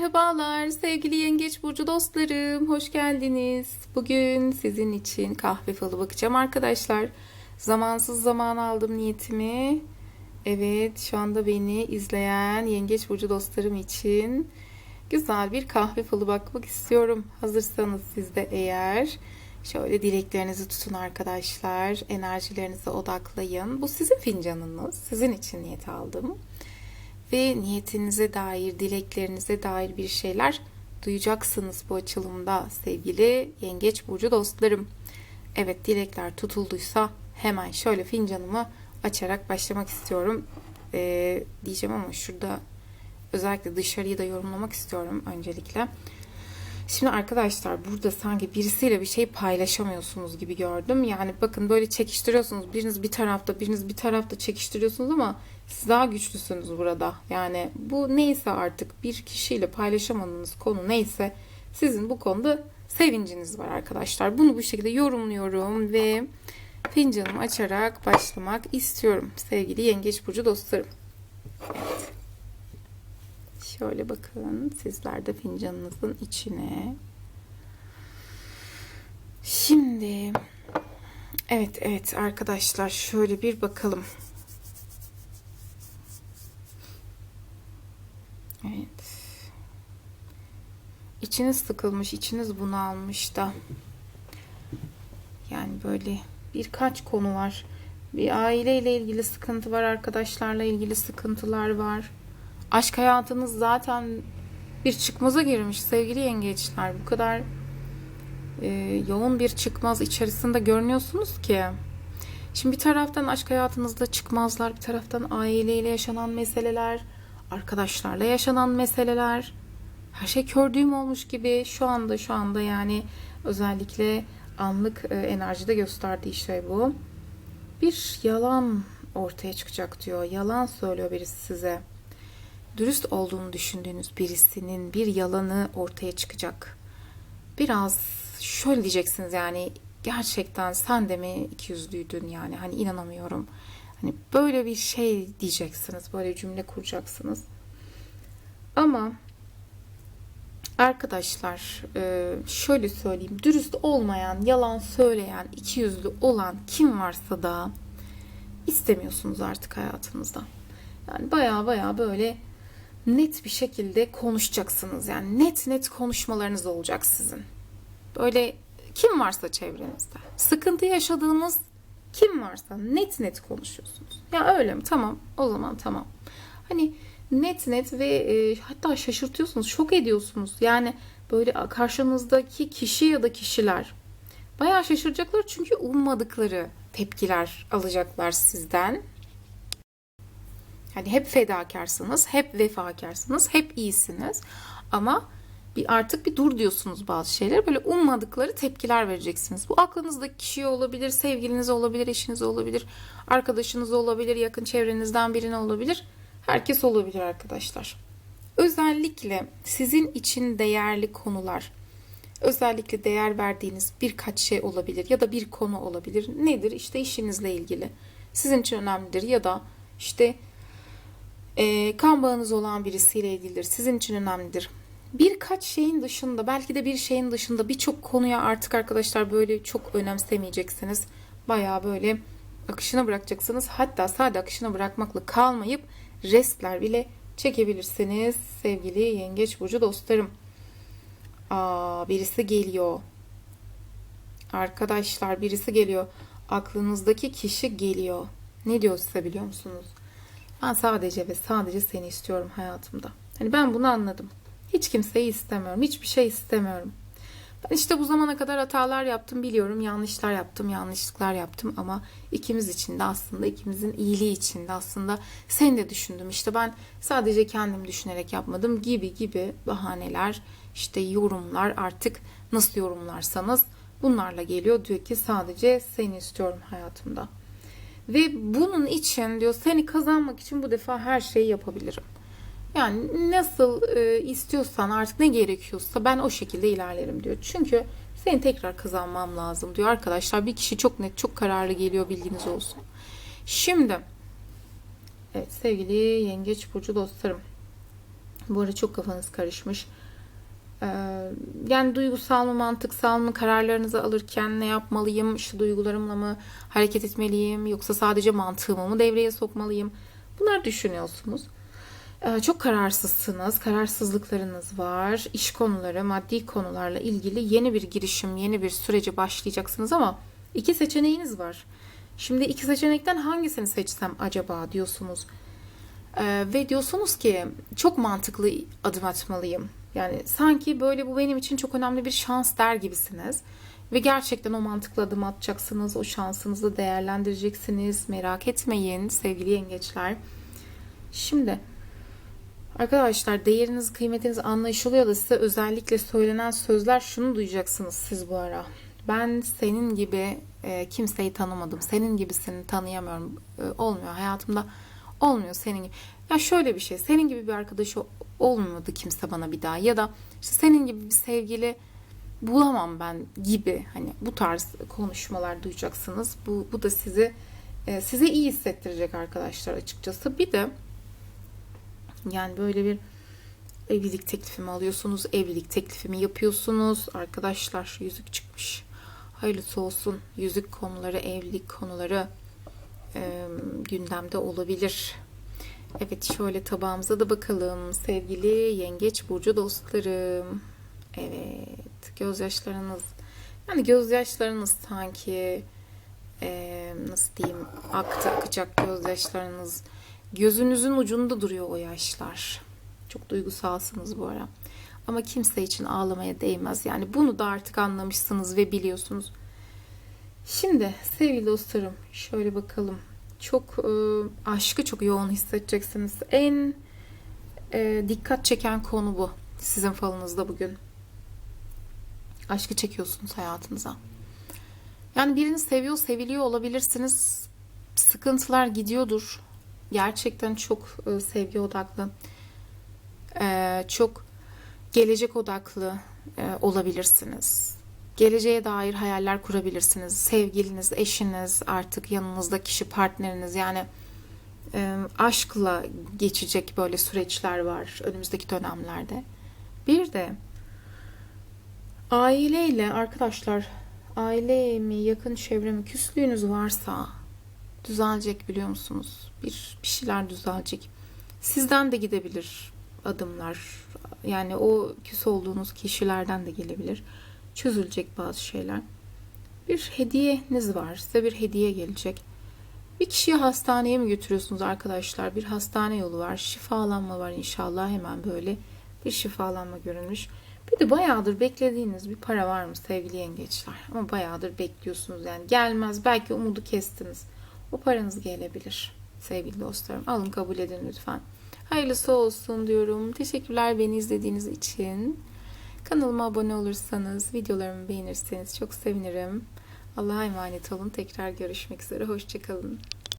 Merhabalar sevgili yengeç burcu dostlarım. Hoş geldiniz. Bugün sizin için kahve falı bakacağım arkadaşlar. Zamansız zaman aldım niyetimi. Evet şu anda beni izleyen yengeç burcu dostlarım için güzel bir kahve falı bakmak istiyorum. Hazırsanız siz de eğer şöyle dileklerinizi tutun arkadaşlar. Enerjilerinize odaklayın. Bu sizin fincanınız. Sizin için niyet aldım ve niyetinize dair, dileklerinize dair bir şeyler duyacaksınız bu açılımda sevgili yengeç burcu dostlarım. Evet dilekler tutulduysa hemen şöyle fincanımı açarak başlamak istiyorum. Ee, diyeceğim ama şurada özellikle dışarıyı da yorumlamak istiyorum öncelikle. Şimdi arkadaşlar burada sanki birisiyle bir şey paylaşamıyorsunuz gibi gördüm. Yani bakın böyle çekiştiriyorsunuz. Biriniz bir tarafta, biriniz bir tarafta çekiştiriyorsunuz ama siz daha güçlüsünüz burada. Yani bu neyse artık bir kişiyle paylaşamadığınız konu neyse sizin bu konuda sevinciniz var arkadaşlar. Bunu bu şekilde yorumluyorum ve fincanımı açarak başlamak istiyorum sevgili yengeç burcu dostlarım. Evet. Şöyle bakın sizler de fincanınızın içine. Şimdi evet evet arkadaşlar şöyle bir bakalım. Evet. İçiniz sıkılmış, içiniz bunalmış da. Yani böyle birkaç konu var. Bir aileyle ilgili sıkıntı var, arkadaşlarla ilgili sıkıntılar var. Aşk hayatınız zaten bir çıkmaza girmiş sevgili yengeçler. Bu kadar e, yoğun bir çıkmaz içerisinde görünüyorsunuz ki. Şimdi bir taraftan aşk hayatınızda çıkmazlar, bir taraftan aileyle yaşanan meseleler, arkadaşlarla yaşanan meseleler. Her şey kördüğüm olmuş gibi şu anda şu anda yani özellikle anlık e, enerjide gösterdiği şey bu. Bir yalan ortaya çıkacak diyor. Yalan söylüyor birisi size dürüst olduğunu düşündüğünüz birisinin bir yalanı ortaya çıkacak. Biraz şöyle diyeceksiniz yani gerçekten sen de mi ikiyüzlüydün yani hani inanamıyorum. Hani böyle bir şey diyeceksiniz, böyle cümle kuracaksınız. Ama arkadaşlar e, şöyle söyleyeyim dürüst olmayan, yalan söyleyen, ikiyüzlü olan kim varsa da istemiyorsunuz artık hayatınızda. Yani baya baya böyle net bir şekilde konuşacaksınız. Yani net net konuşmalarınız olacak sizin. Böyle kim varsa çevrenizde. Sıkıntı yaşadığınız kim varsa net net konuşuyorsunuz. Ya öyle mi? Tamam. O zaman tamam. Hani net net ve e, hatta şaşırtıyorsunuz, şok ediyorsunuz. Yani böyle karşınızdaki kişi ya da kişiler bayağı şaşıracaklar çünkü ummadıkları tepkiler alacaklar sizden. Hani hep fedakarsınız, hep vefakarsınız, hep iyisiniz. Ama bir artık bir dur diyorsunuz bazı şeyler. Böyle ummadıkları tepkiler vereceksiniz. Bu aklınızdaki kişi olabilir, sevgiliniz olabilir, eşiniz olabilir, arkadaşınız olabilir, yakın çevrenizden birine olabilir. Herkes olabilir arkadaşlar. Özellikle sizin için değerli konular, özellikle değer verdiğiniz birkaç şey olabilir ya da bir konu olabilir. Nedir? İşte işinizle ilgili. Sizin için önemlidir ya da işte e, kan bağınız olan birisiyle ilgilidir. Sizin için önemlidir. Birkaç şeyin dışında belki de bir şeyin dışında birçok konuya artık arkadaşlar böyle çok önemsemeyeceksiniz. Baya böyle akışına bırakacaksınız. Hatta sade akışına bırakmakla kalmayıp restler bile çekebilirsiniz sevgili yengeç burcu dostlarım. Aa, birisi geliyor. Arkadaşlar birisi geliyor. Aklınızdaki kişi geliyor. Ne diyor size biliyor musunuz? Ben sadece ve sadece seni istiyorum hayatımda. Hani ben bunu anladım. Hiç kimseyi istemiyorum. Hiçbir şey istemiyorum. Ben işte bu zamana kadar hatalar yaptım biliyorum. Yanlışlar yaptım, yanlışlıklar yaptım ama ikimiz için de aslında ikimizin iyiliği için de aslında seni de düşündüm. İşte ben sadece kendim düşünerek yapmadım gibi gibi bahaneler, işte yorumlar artık nasıl yorumlarsanız bunlarla geliyor. Diyor ki sadece seni istiyorum hayatımda. Ve bunun için diyor seni kazanmak için bu defa her şeyi yapabilirim. Yani nasıl e, istiyorsan artık ne gerekiyorsa ben o şekilde ilerlerim diyor. Çünkü seni tekrar kazanmam lazım diyor. Arkadaşlar bir kişi çok net çok kararlı geliyor bilginiz olsun. Şimdi evet sevgili yengeç burcu dostlarım Bu ara çok kafanız karışmış. Ee, yani duygusal mı mantıksal mı kararlarınızı alırken ne yapmalıyım? İşte duygularımla mı hareket etmeliyim? Yoksa sadece mantığımı mı devreye sokmalıyım? Bunlar düşünüyorsunuz. Ee, çok kararsızsınız. Kararsızlıklarınız var. İş konuları, maddi konularla ilgili yeni bir girişim, yeni bir sürece başlayacaksınız ama iki seçeneğiniz var. Şimdi iki seçenekten hangisini seçsem acaba diyorsunuz. Ee, ve diyorsunuz ki çok mantıklı adım atmalıyım. Yani sanki böyle bu benim için çok önemli bir şans der gibisiniz. Ve gerçekten o mantıklı adım atacaksınız. O şansınızı değerlendireceksiniz. Merak etmeyin sevgili yengeçler. Şimdi arkadaşlar değeriniz, kıymetiniz anlaşılıyor da size özellikle söylenen sözler şunu duyacaksınız siz bu ara. Ben senin gibi e, kimseyi tanımadım. Senin gibisini tanıyamıyorum. E, olmuyor hayatımda. Olmuyor senin gibi. Ya şöyle bir şey. Senin gibi bir arkadaşı olmadı kimse bana bir daha. Ya da işte senin gibi bir sevgili bulamam ben gibi. Hani bu tarz konuşmalar duyacaksınız. Bu, bu da sizi e, size iyi hissettirecek arkadaşlar açıkçası. Bir de yani böyle bir evlilik teklifimi alıyorsunuz. Evlilik teklifimi yapıyorsunuz. Arkadaşlar yüzük çıkmış. Hayırlısı olsun. Yüzük konuları, evlilik konuları e, gündemde olabilir. Evet şöyle tabağımıza da bakalım. Sevgili yengeç burcu dostlarım. Evet gözyaşlarınız yani gözyaşlarınız sanki e, nasıl diyeyim aktı akacak gözyaşlarınız. Gözünüzün ucunda duruyor o yaşlar. Çok duygusalsınız bu ara. Ama kimse için ağlamaya değmez. Yani bunu da artık anlamışsınız ve biliyorsunuz. Şimdi sevgili dostlarım şöyle bakalım. Çok e, aşkı çok yoğun hissedeceksiniz. En e, dikkat çeken konu bu. Sizin falınızda bugün. Aşkı çekiyorsunuz hayatınıza. Yani birini seviyor, seviliyor olabilirsiniz. Sıkıntılar gidiyordur. Gerçekten çok e, sevgi odaklı. E, çok gelecek odaklı e, olabilirsiniz. Geleceğe dair hayaller kurabilirsiniz. Sevgiliniz, eşiniz, artık yanınızda kişi, partneriniz yani e, aşkla geçecek böyle süreçler var önümüzdeki dönemlerde. Bir de aileyle arkadaşlar aile mi yakın çevre mi küslüğünüz varsa düzelecek biliyor musunuz? Bir, bir şeyler düzelecek. Sizden de gidebilir adımlar. Yani o küs olduğunuz kişilerden de gelebilir. Çözülecek bazı şeyler. Bir hediyeniz var. Size bir hediye gelecek. Bir kişiyi hastaneye mi götürüyorsunuz arkadaşlar? Bir hastane yolu var. Şifalanma var inşallah. Hemen böyle bir şifalanma görünmüş. Bir de bayağıdır beklediğiniz bir para var mı sevgili yengeçler? Ama bayağıdır bekliyorsunuz yani. Gelmez. Belki umudu kestiniz. O paranız gelebilir sevgili dostlarım. Alın kabul edin lütfen. Hayırlısı olsun diyorum. Teşekkürler beni izlediğiniz için. Kanalıma abone olursanız, videolarımı beğenirseniz çok sevinirim. Allah'a emanet olun. Tekrar görüşmek üzere. Hoşçakalın.